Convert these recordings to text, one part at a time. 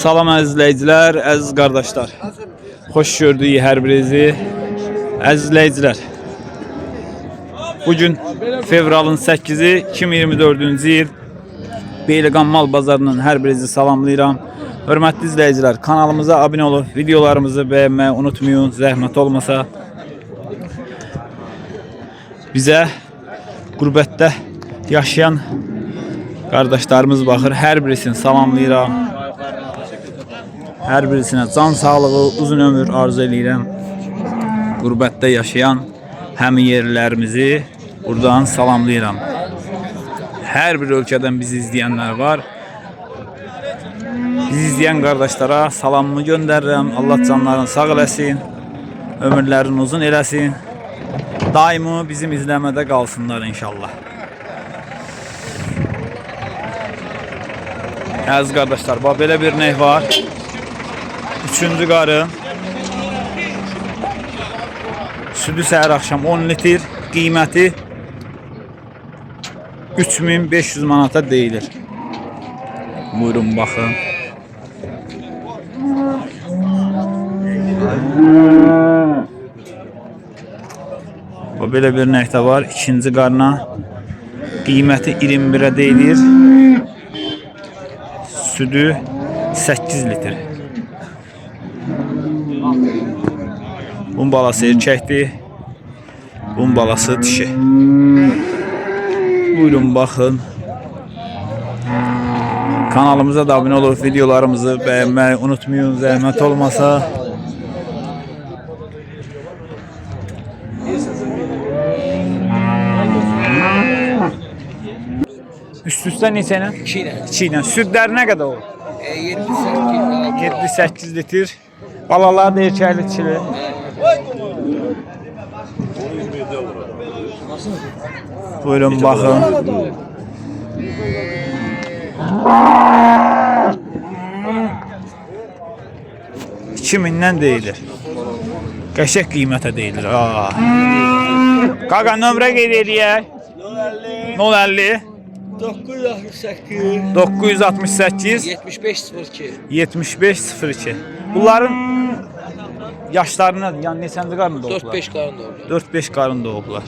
Salam əziz izləyicilər, əziz qardaşlar. Xoş gördük hər birinizi. Əziz izləyicilər. Fevralın 8-i 2024-cü il Beyliqan Mal Bazarının hər birinizi salamlayıram. Hörmətli izləyicilər, kanalımıza abunə olub videolarımızı bəyənməyi unutmayın. Zəhmət olmasa bizə qürbətdə yaşayan qardaşlarımız baxır. Hər birisini salamlayıram. Hər birisinə can sağlığı, uzun ömür arzu edirəm. Qürbətdə yaşayan həmin yerlərimizi buradan salamlayıram. Hər bir ölkədən bizi izləyənlər var. Bizi izləyən qardaşlara salamımı göndərirəm. Allah canlarını sağ eləsin. Ömürlərini uzun eləsin. Daimi bizim izləmədə qalsınlar inşallah. Əziz qardaşlar, bax belə bir ney var. Üçüncü qarı. Südü səhər axşam 10 litr, qiyməti 3500 manata deyilir. Buyurun baxın. Bu belə bir nəkdə var. İkinci qarına qiyməti 21-ə deyilir. Südü 8 litr. Bunun balası erkəkdir. Bunun balası dişi. Buyurun baxın. Kanalımıza da abunə olub videolarımızı bəyənməyi unutmayın. Zəhmət olmasa. Üst-üstə neçə ilə? 2 ilə. 2 ilə. Südlər nə qədər olur? E, 7 7-8 litr. Balalar da erkəkli dişili. Buyurun baxın. İki mindən deyilir. Qəşək qiymətə deyilir. Aa. Qaqa nömrə qeyd eləyək. 050 968 968 7502 7502. Bunların yaşları nədir? Yəni neçənci qarın doğublar? 4-5 qarın olur. 4-5 qarın doğublar.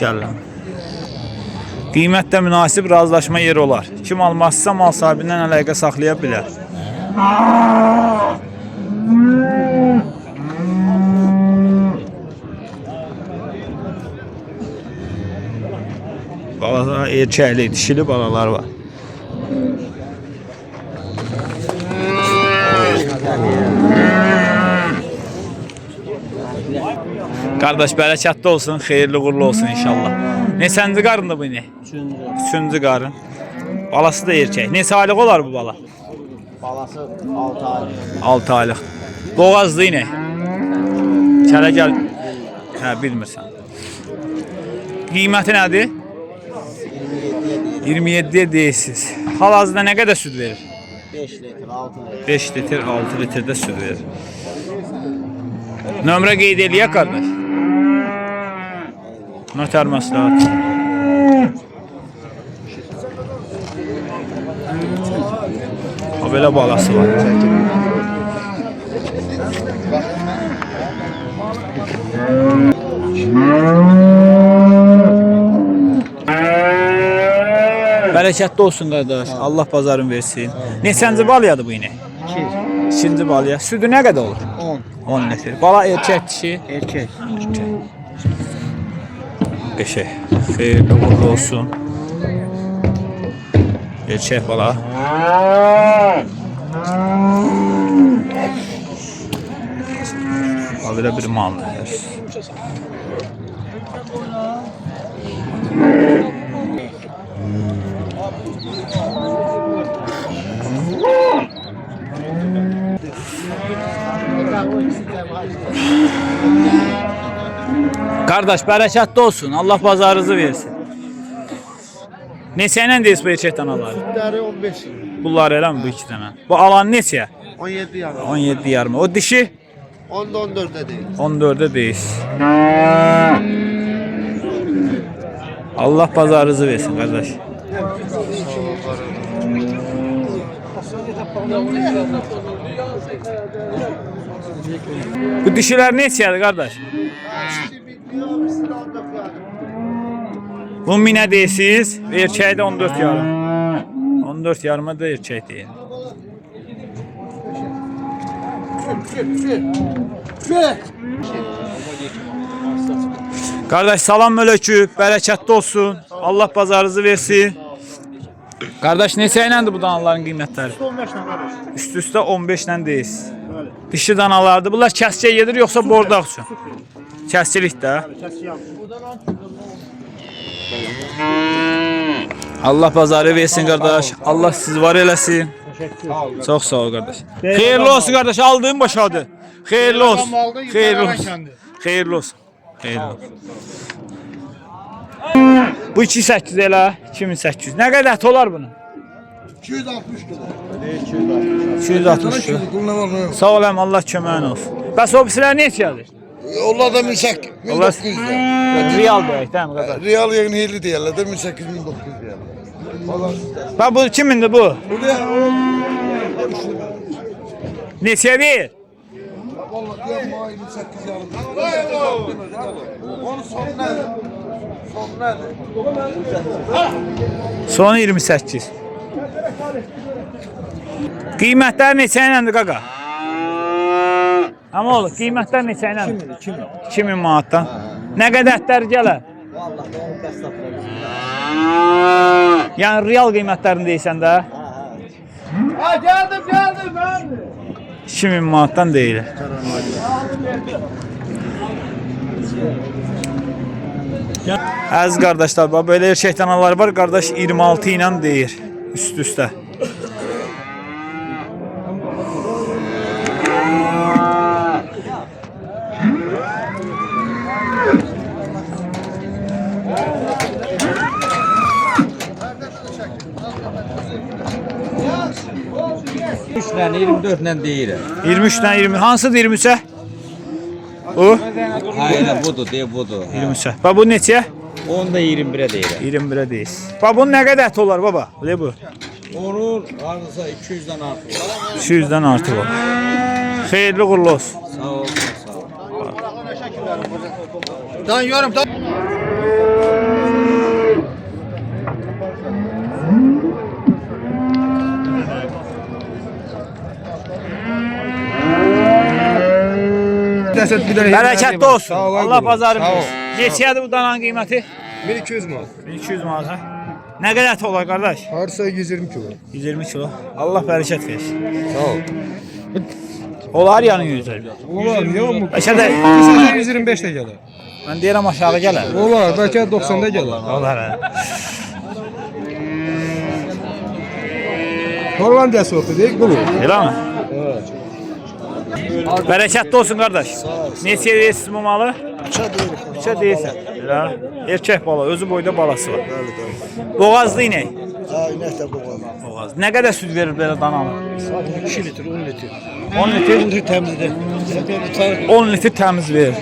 Gəlin. Qiymətdə münasib razılaşma yeri olar. Kim almazsa mal sahibindən əlaqə saxlaya bilər. Balalar erkəkli, dişili balalar var. Qardaş bərəkətli olsun, xeyirli uğurlu olsun inşallah. Neçənci qarındır bu indi? Üçüncü. Üçüncü qarın. Balası da erkək. Neçə aylıq olar bu bala? Balası 6 ay. 6 aylıq. Boğazlı inek. Kələ gəl. Hə, bilmirsən. Qiyməti nədir? 27-yə deyirsiz. Hal-hazırda nə qədər süd verir? 5 litr, 6 litr. 5 litr, 6 litrdə süd verir. Nömrə qeyd eləyək qardaş. Notər məsləhət. O belə balası var. Bərəkətli olsun qardaş. Allah bazarın versin. Neçənci balyadır bu inek? 2. İkinci balya. Südü nə qədər olur? 10. 10 litr. Bala erkək dişi. Erkek. Qəşəng. Xeyirli uğurlu olsun. Erkək bala. Ha belə Qardaş bərəkətli olsun. Allah bazarınızı versin. Neçə ilə deyiz bu erkək danaları? Değeri 15. Bunlar eləmi bu iki dənə? Bu alan neçə? 17 yarım. 17 yarım. O dişi 10'da 14'de değil. 14'e deyiz. Allah bazarınızı versin qardaş. Bu dişilər neçədir qardaş? Bu minə deyirsiz, erkəyi də 14 yarım. 14 yarıma da erkək deyil. Qardaş salam əleykum, bərəkətli olsun. Allah bazarınızı versin. Qardaş neçə iləndir bu danaların qiymətləri? 15 tane kardeş. Üst üstə 15 ilə deyirsiz. Dişi danalardır. Bunlar kəsçə gedir yoxsa bordaq üçün? Kəsçilik də. Allah bazarı versin qardaş. Allah sizi var eləsin. Çox sağ ol qardaş. Xeyirli olsun qardaş. Aldığın başadı. Xeyirli olsun. Xeyirli olsun. Xeyirli olsun. Xeyirli olsun. Bu 2800 elə 2800. Nə qədər olar bunun? 260 kilo. 260. Sağ oləm Allah köməyin olsun. Bəs o birisilər neçədir? Onlar da 1800, Allah 1900 lira. real deyək, değil mi qardaş? Real yayın heyli deyirlər də 1800 1900 deyirlər. Bax bu kimindir bu? Bu da Neçə verir? vallahi ma 28 yarım. Onun son nədir? Son nədir? Son 28. Qiymətlər neçə iləndir qaqa? Amma oğlum qiymətlər neçə iləndir? 2000. 2000 manatdan. Nə qədər ətlər gələr? Yəni real qiymətlərini deyirsən də? Ha geldim geldim ben. 2000 manatdan deyil. Əziz qardaşlar, bax belə erkək danalar var. Qardaş 26 ilə deyir üst üstə. Üçlə 24 ilə deyirəm. 23 ilə 20. Hansıdır 23-ə? O Aynen budur, de budur. 23-ə. Bax bu neçə? Onu da 21'e deyirəm. 21'ə deyir. Bax bunun nə qədər ət olar baba? Ne bu? Onun hardasa 200'den artıq. 200-dən artıq olur. Xeyirli uğurlu olsun. Sağ ol, sağ ol. Dan yorum dan. Bərəkətli olsun. Allah bazarı versin. Neçədir bu dananın qiyməti? 1200 manat. 1200 manat ha. Nə qədər ət olar qardaş? Harsa 120 kilo. 120 kilo. Allah bərəkət versin. Sağ ol. Olar yəni 120. Olar, niye olmur? Bəlkə də 125 de gelir. mən deyirəm aşağı gələr. Olar, belki 90 da gelir. Olar. hə. Hollandiya sortu değil, bu. Eləmi? Bərəkətli olsun qardaş. Neçə verirsiniz bu malı? Üçə deyirsən. Elə. Erkək bala, özü boyda balası var. Boğazlı inək. Ha, inek de bu var. Boğaz. Nə qədər süd verir belə danalı? 2 litre, 10 litre. 10 litr. 10 litre temizdi. 10 litr təmiz verir.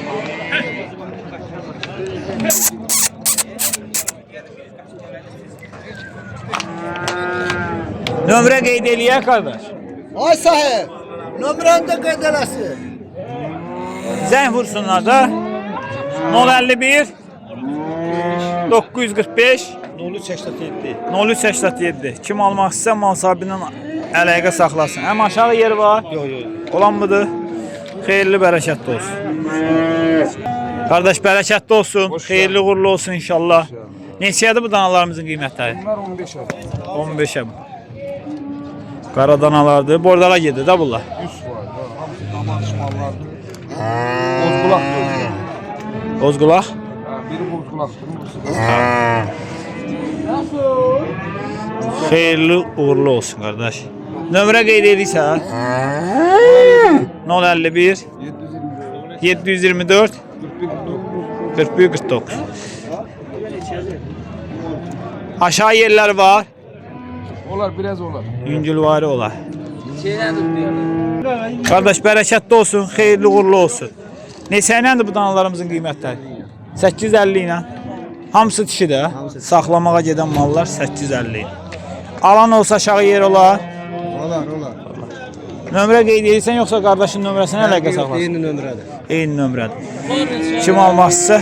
Nömrə qeyd eləyək qardaş. Ay sahib, nömrəni də qeyd eləsin. Zəng vursunlar da. 051 945 0387. 0387. Kim almaq istəsə mal sahibi ilə əlaqə saxlasın. Həm aşağı yeri var. Yok yok. Olan budur. Xeyirli bərəkətli olsun. Qardaş bərəkətli olsun. Xeyirli uğurlu olsun inşallah. Neçədir bu danalarımızın qiymətləri? Bunlar 15 ay. 15'e bu. Qara danalardır. Bordara gedir də bunlar. Üst var. ha, Hamısı damat şımallardır. Bozgulak. Ha, biri bozgulaktır. birisi- Xeyirli uğurlu olsun qardaş. Nömrə qeyd edirsən? 051 724 41 49 Aşağı yerler var. Olar biraz olar. Yüngülvari olar. Qardaş bərəkətli olsun, xeyirli uğurlu olsun. Neçə iləndir bu danalarımızın qiymətləri? 850 ilə. Hamısı dişidir. Saxlamağa gedən mallar 850 ilə. Alan olsa aşağı yer olar. Olar, olar. Nömrə qeyd edirsən yoxsa qardaşın nömrəsini əlaqə saxlasan? Eyni nömrədir. Eyni nömrədir. Kim almaq istəsə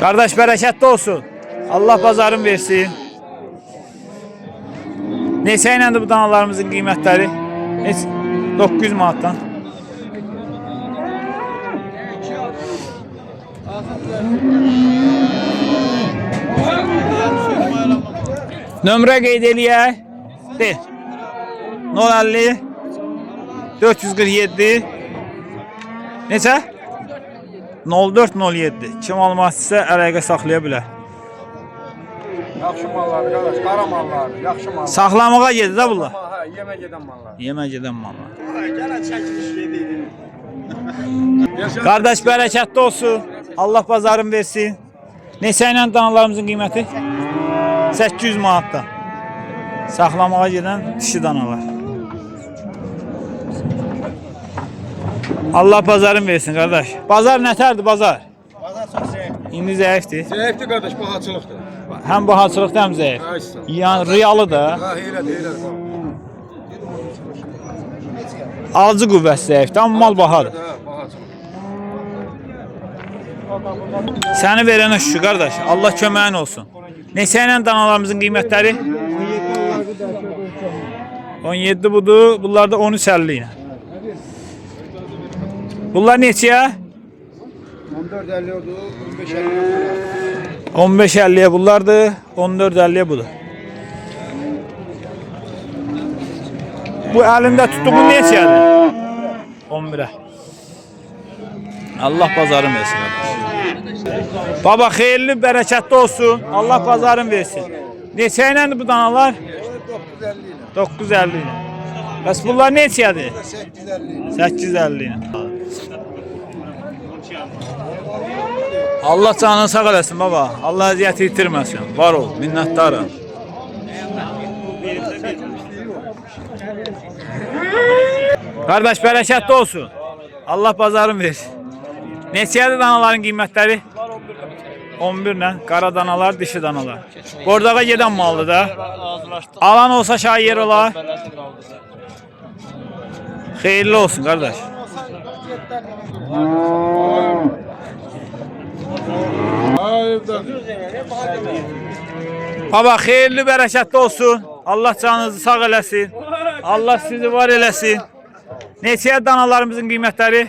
Qardaş bərəkətli olsun. Allah bazarın versin. Neçə iləndir bu danalarımızın qiymətləri? Heç 900 manatdan. Nömrə qeyd eləyək. De. 050 447 Neçə? 0407. Kim almaq istəsə əlaqə saxlaya bilər. Yaxşı mallar, qardaş, qara mallar, yaxşı mallar. Saxlamağa gedir də bunlar. Ha, yemə gedən mallar. Yemək gedən mallar. Qardaş bərəkətli olsun. Allah bazarın versin. Neçə ilə danalarımızın qiyməti? 800 manatdan. Saxlamağa gedən dişi danalar. Allah bazarın versin qardaş. Bazar nətərdir bazar? Bazar çox zəifdir. İndi zəifdir. Zəifdir qardaş, bahaçılıqdır. Həm bahaçılıqda həm zəif. Yəni riyalı da. Ha, elədir, elədir. Alıcı qüvvəsi zəifdir, amma mal bahadır. Səni verənə şükür qardaş. Allah köməyin olsun. Neçə ilə danalarımızın qiymətləri? 17 budur. Bunlar da 13.50 ilə. Bunlar neçəyə? 14.50 oldu, 15.50 15.50-yə bunlardır. 14.50-yə budur. Bu əlində tutduğun neçədir? 11-ə. Allah bazarın versin. Baba xeyirli, bərəkətli olsun. Allah bazarın versin. İləndir bu danalar? 950 ilə. Bəs bunlar neçədir? 850 ilə. Allah canını sağ eləsin baba. Allah əziyyəti itirməsin. Var ol, minnətdaram. Qardaş bərəkətli olsun. Allah bazarın versin. Neçədir danaların qiymətləri? 11 ilə qara danalar, dişi danalar. Bordağa gedən maldır da. Alan olsa şair olar. Xeyirli olsun qardaş. Baba xeyirli, bərəkətli olsun. Allah canınızı sağ eləsin. Allah sizi var eləsin. Neçəyə danalarımızın qiymətləri?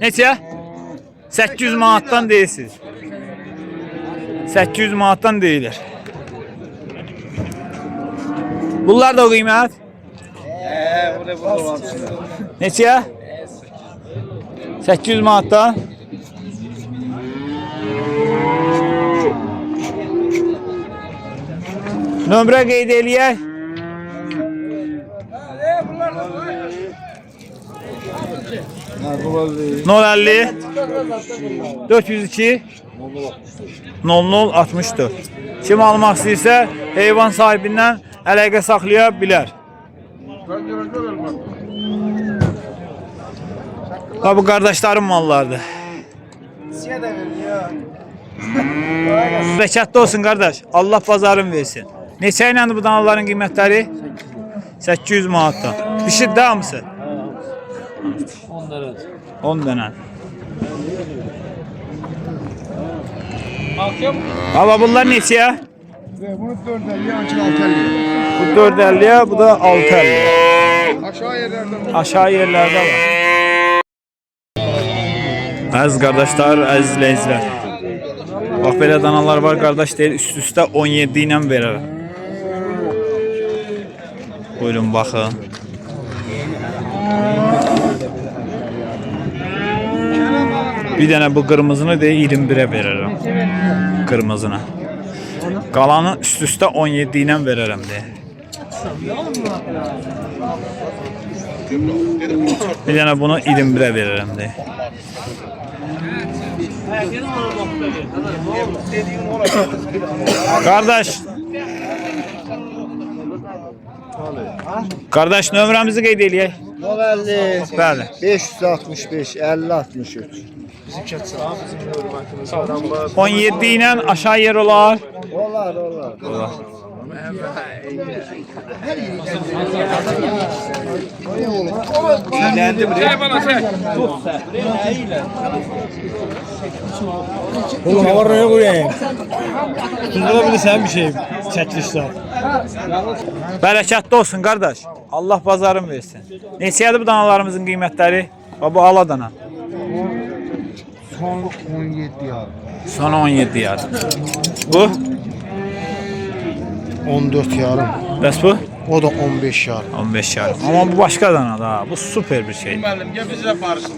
Neçə? 800 manatdan deyirsiniz. 800 manatdan deyilir. Bunlar da o qiymət? Neçəyə? 800 manatdan. Nömrə qeyd eləyək. Nol 50 402 00 64 Kim almaq istəyirsə heyvan sahibindən əlaqə saxlaya bilər. Ha bu qardaşlarım mallardır. Bərəkətli olsun qardaş. Allah bazarın versin. Neçə ilə bu danaların qiymətləri? 800 manatdan. Dişi də hamısı? 10 dənə. 10 dənə. Baba bunlar neçəyə? Bunu 4.50, ancaq 6.50. Bu 4.50'ye, bu da 6.50. Aşağı yerlərdə Aşağı yerlerde var. Əziz qardaşlar, əziz izləyicilər. Bax belə danalar var, qardaş deyir, üst-üstə 17 ilə verərəm. Buyurun baxın. Bir dənə bu qırmızını deyir 21-ə verərəm. Qırmızını. Qalanı üst-üstə 17 ilə verərəm deyir. Bir dənə bunu 21-ə verirəm de. Qardaş. Qardaş nömrəmizi qeyd eləyək. 50, Bəli. 565, 50, 63. 17 ilə aşağı yer olar. Olar, olar. Oğlum havaraya koyayım. Tuzla bilirsen bir şey. Çəkilişlər. Bərəkətli olsun qardaş. Allah bazarın versin. Neçədir bu danalarımızın qiymətləri? Baba ala dana. Son 17 ya. Son 17 yarım. Bu? 14 yarım. Bəs bu? O da 15 yarım. 15 yarım. Amma bu başqa dana da. Bu super bir şeydir. Müəllim, gəl bizlə barışın.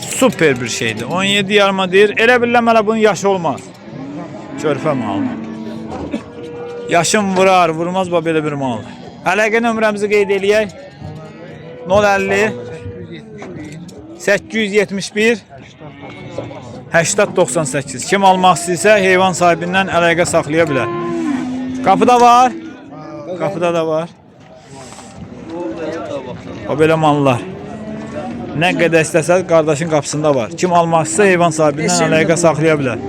Super bir şeydir. 17 yarıma deyir. Elə bilirəm hələ bunun yaşı olmaz. Körpə malı. Yaşım vurar, vurmaz ba belə bir mal. Əlaqə nömrəmizi qeyd eləyək. 050 871 8098. Kim almaq istəyirsə heyvan sahibindən əlaqə saxlaya bilər. Qapıda var. Qapıda da var. O belə mallar. Nə qədər istəsə qardaşın qapısında var. Kim almaq istəsə heyvan sahibindən əlaqə saxlaya bilər.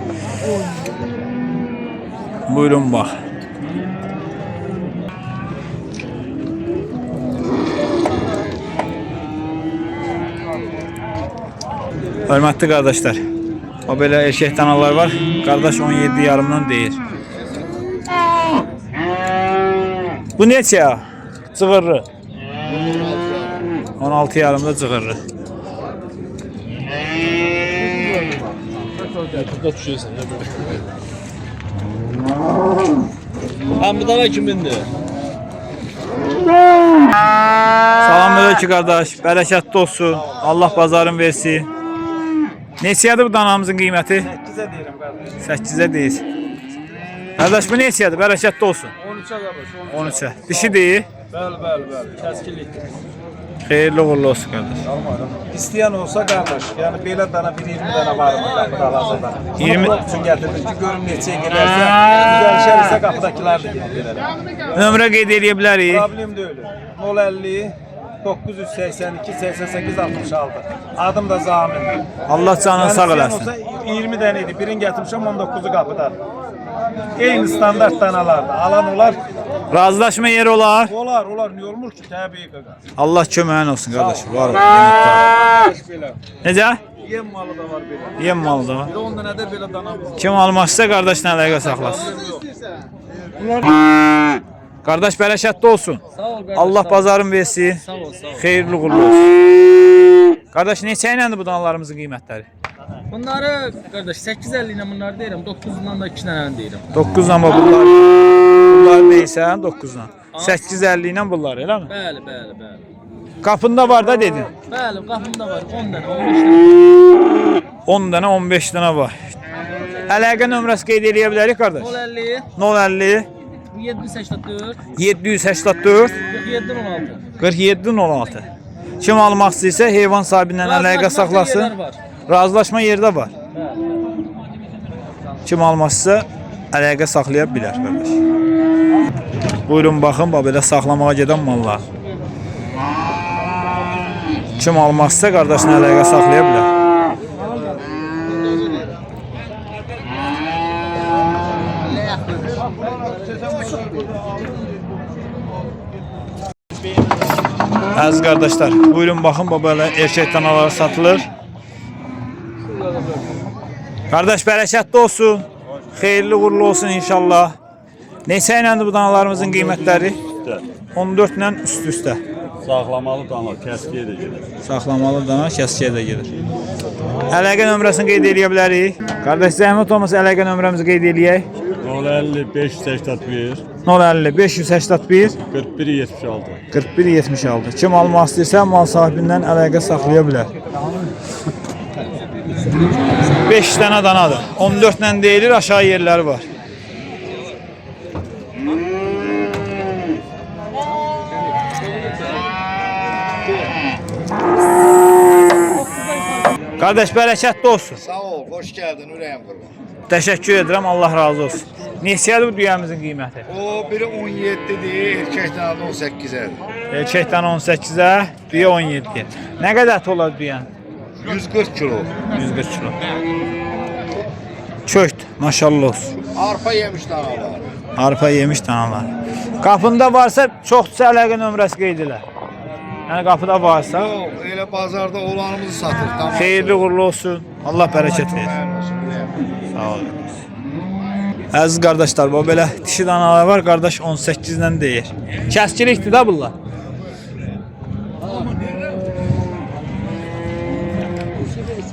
Buyurun bax. Hörmətli qardaşlar. O belə erkək danalar var. Qardaş 17 yarımdan deyir. Bu neçə? Cığırlı. 16 yarımda cığırlı. Həm bu dana kimindir? Salam aleyküm qardaş. Bərəkətli olsun. Allah bazarın versin. Neçədir bu danamızın qiyməti? 8'e diyelim kardeş. 8-ə deyir. Qardaş bu neçədir? Bərəkətli olsun. 13'e kardeş. 13-ə. Dişi deyir. Bəli, bəli, bəli. Kəskillik. Xeyirli uğurlu olsun qardaş. İsteyen olsa kardeş, yani böyle dana bir 20 tane var mı kapıda hazırda? 20 Bunu için getirdim ki görüm neçeye giderse, güzel ise kapıdakiler de gider. Nömrə qeyd edə bilərik. Problem de öyle. 050 982 88 66. Adım da Zamin. Allah canını sağ eləsin. olsa 20 taneydi. Birini getirmişim 19'u kapıda. Eyni standart danalarda. Alan olar. Razılaşma yeri olar. Olar, olar. Ne olmuş ki? Tabii ki. Allah köməyin olsun qardaş. Var. Necə? Yem malı da var böyle. Yem malı da var. Bir de 10 tane de böyle danamız var. Kim almaq istə qardaşla əlaqə saxlasın. Qardaş bərəkətli olsun. Sağ ol qardaş. Allah bazarın versin. Sağ ol, sağ ol. Xeyirli uğurlu olsun. Qardaş neçə iləndir bu danalarımızın qiymətləri? Bunları qardaş 850 ilə bunları deyirəm, 9-dan da 2 dənəni deyirəm. 9 amma bunlar. Bunlar deyirsən 9-dan. 850 ilə bunlar, eləmi? Bəli, bəli, bəli. Qapında var da dedin. Bəli, qapımda var 10 dənə, 15 dənə. 10 dənə, 15 dənə var. Əlaqə nömrəsi qeyd eləyə bilərik qardaş. 050 050 784 784 47 16. 47 16. Kim almaq istəyirsə heyvan sahibindən əlaqə saxlasın. Razılaşma yerdə var. Kim istəyirsə əlaqə saxlaya bilər qardaş. Buyurun baxın, bax belə saxlamağa gedən mallar. Kim almaq istəyirsə qardaşla əlaqə saxlaya bilər. Əziz qardaşlar, buyurun baxın, bax belə erkək danalar satılır. Qardaş bərəkətli olsun. Xeyirli uğurlu olsun inşallah. Neçə iləndir bu danalarımızın qiymətləri? 14 ilə üst-üstə. Saxlamalı dana kəskiyə də gedir. Saxlamalı dana kəskiyə də gedir. Əlaqə nömrəsini qeyd edə bilərik. Qardaş zəhmət olmasa əlaqə nömrəmizi qeyd eləyək. 050 581 050 581 41 76. 41 76. Kim almaq istəyirsə mal sahibindən əlaqə saxlaya bilər. 5 dənə danadır. 14 ilə deyilir, aşağı yerləri var. Qardaş bərəkətli olsun. Sağ ol, hoş geldin Ürəyim qurban. Təşəkkür edirəm. Allah razı olsun. Neçədir bu düyəmizin qiyməti? O biri 17'dir, erkek dana 18'er. Erkəkdən 18-ə, düyə 17-yə. Nə qədər olar düyən? 140 kilo. 140 kilo. Çökt, maşallah olsun. Arpa yemiş danalar. Arpa yemiş danalar. Qapında varsa çoxsa əlaqə nömrəsi qeyd elə. Yəni qapıda varsa, Yok, öyle pazarda olanımızı satır. Tamam. xeyirli uğurlu olsun. Allah bərəkət versin. Sağ olun. Əziz qardaşlar, bu belə dişi danalar var. Qardaş 18 ilə deyir. Kəskilikdir də bunlar.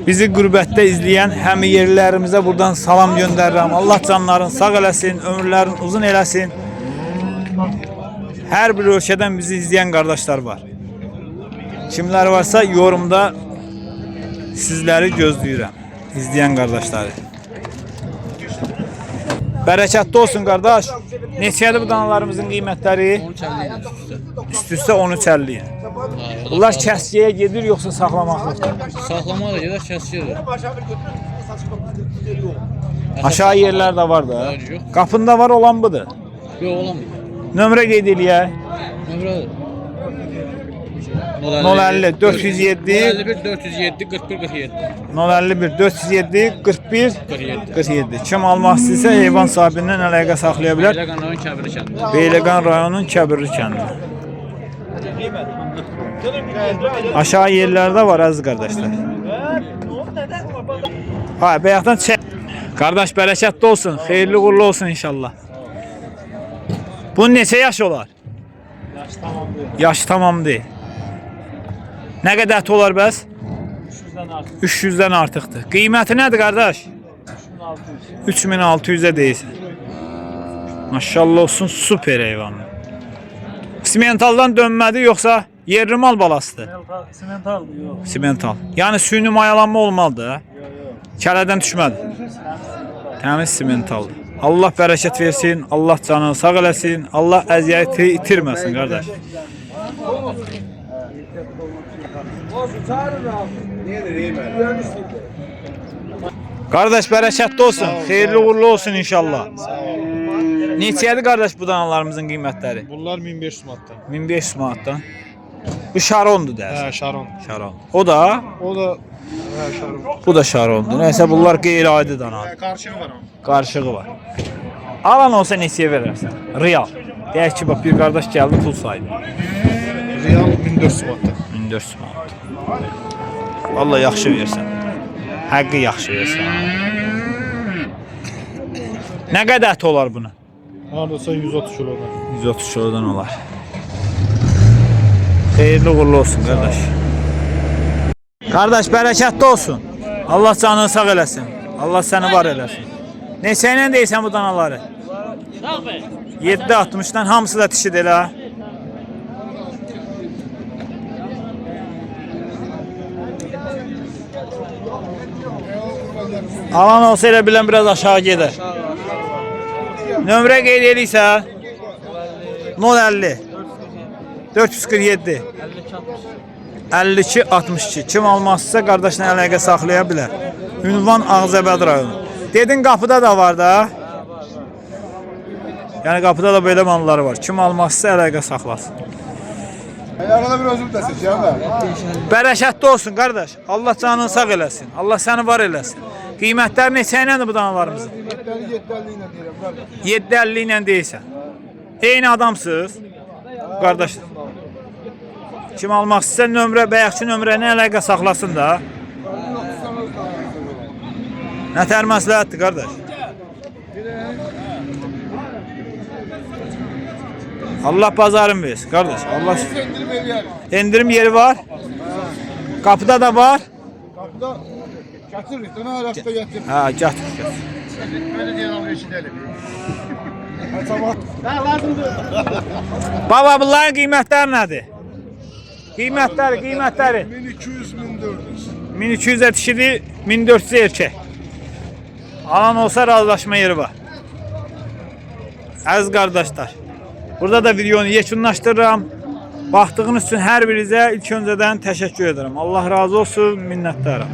Bizi qürbətdə izləyən həmi yerlərimizə buradan salam göndərirəm. Allah canların sağ eləsin, ömürlərin uzun eləsin. Hər bir ölkədən bizi izləyən qardaşlar var. Kimlər varsa yorumda sizləri gözləyirəm. İzləyən qardaşları. Bərəkətli olsun qardaş. Neçədir bu danalarımızın qiymətləri? 13.50 ilə üstü. Üst-üstə 13.50. Bunlar kəskiyə gedir yoxsa saxlamaqlıqdır? Saxlamağa da gedər kəsir. Aşağı yerlər də var da. Qapında var olan budur. Yox olam. Nömrə qeyd eləyək. Nömrədir. 050 407 51 407 41 47 051 407 41 47. 47. Kim almaq istəyirsə heyvan sahibindən əlaqə saxlaya bilər. Belə qanun kəbiri kəndi. Beyləqan rayonunun Kəbirli kəndi. Aşağı yerlərdə var əziz qardaşlar. Ha, bayaqdan çək. Qardaş bərəkətli olsun, xeyirli uğurlu olsun inşallah. Bunun neçə yaş olar? Yaş tamam deyil. Yaş tamam deyil. Nə qədər olar bəs? 300-dən artıqdır. Qiyməti nədir qardaş? 3600-ə deyirsən. Maşallah olsun super heyvanlar. Simentaldan dönmədi yoxsa yerli mal balasıdır? Simentaldır yox. Simental. Yəni süni mayalanma olmalıdır. Yox, yox. Kələdən düşmədi. Təmiz simentaldır. Allah bərəkət versin, Allah canını sağ eləsin, Allah əziyyəti itirməsin qardaş. Qardaş bərəkətli olsun, xeyirli uğurlu olsun inşallah. Neçədir qardaş bu danalarımızın qiymətləri? Bunlar 1500 manatdan. 1500 manatdan. Bu Şarondur dərs. Hə, Şaron. Şaron. O da, O da hə, Şaron. bu da Şarondur. Nəysə bunlar qeyri-adi dana. Qarşığı var onun. Qarışığı var. Alan olsa neçəyə verərsən? Real. Deyək ki, bax bir qardaş gəldi pul saydı. Real 1400 manatdan. 1400 manat. Vallahi yaxşı versən. Həqqi yaxşı versən. Nə qədər ət olar buna? Hardasa 130 kilodan. 130 kilodan olar. Xeyirli uğurlu olsun qardaş. Qardaş bərəkətli olsun. Allah canını sağ eləsin. Allah səni var eləsin. Neçə ilə deyirsən bu danaları? 7.60-dan hamısı da dişidir elə. Alan olsa elə bilən biraz aşağı gedər. Nömrə qeyd edirsə 050 447 52 62 Kim almazsa qardaşla əlaqə saxlaya bilər. Ünvan Ağzəbəd rayonu. Dedin qapıda da var da. Yəni qapıda da belə malları var. Kim almazsa əlaqə saxlasın. Arada bir özür desin canım. Bərəkətli olsun qardaş. Allah canını sağ eləsin. Allah səni var eləsin. Qiymətlər neçə iləndir bu danalarımızın? 750 750 ilə deyirəm qardaş. 750 ilə deyirsən. Eyni adamsınız. Qardaş. Kim almaq istəyirsə nömrə, bəyəkçi nömrəni əlaqə saxlasın da. Nətər məsləhətdir qardaş? Allah bazarın versin qardaş. Allah Endirim yeri var. Qapıda da var. Qapıda gətirir, dönə arasında gətirir. Ha, gətir. Belə deyən alıyor eşidəlim. Tamam. Hə, lazımdır. Baba bunların qiymətləri nədir? Qiymətləri, qiymətləri. 1200 1400. 1200 dişidir, 1400 erkək. Alan olsa razılaşma yeri var. Əziz qardaşlar, burada da videonu yekunlaşdırıram. Baxdığınız üçün hər birinizə ilk öncədən təşəkkür edirəm. Allah razı olsun, minnətdaram.